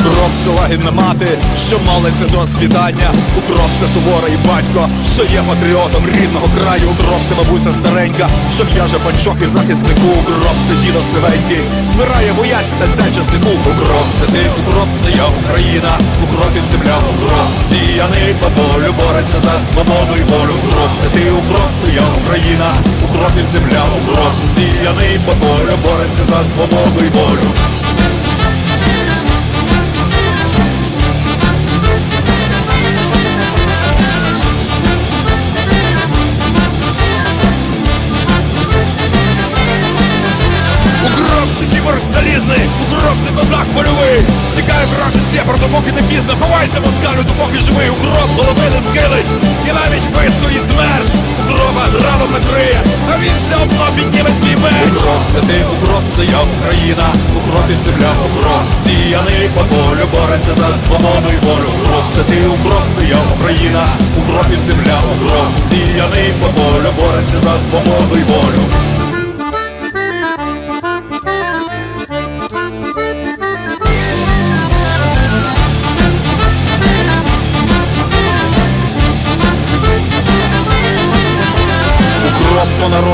Укроп це лагідна мати, що молиться до світання. Укроп це суворий батько, що є патріотом рідного краю. Укроп це бабуся старенька, що в'яже панчохи захиснику. Укроп це дідо сивенький, збирає бояться серця часнику. Укроп це ти, укроп це я Україна, укропів земля, укроп сіяний по полю, бореться за свободу і волю. Укроп це ти, укроп це я Україна, укропів земля, укроп сіяний по полю, бореться за свободу і волю. Кіборг залізний, укроп це козак польовий. Тікає враже сєпар, допоки не пізно. Ховайся, москалю, допоки живий. Укроп голови не скилить І навіть вистоїть смерч. Укропа радом накриє, а він все одно підніме свій меч. Укроп це ти, укроп це я Україна. Укропів земля, укроп Сіяний. По полю, бореться за свободу і волю. Укроп це ти, укроп це я Україна. Укропів земля, укроп Сіяний. По полю, бореться за свободу і волю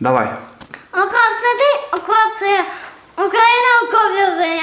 Давай. Окоп це ти, окоп це Україна, окоп візе.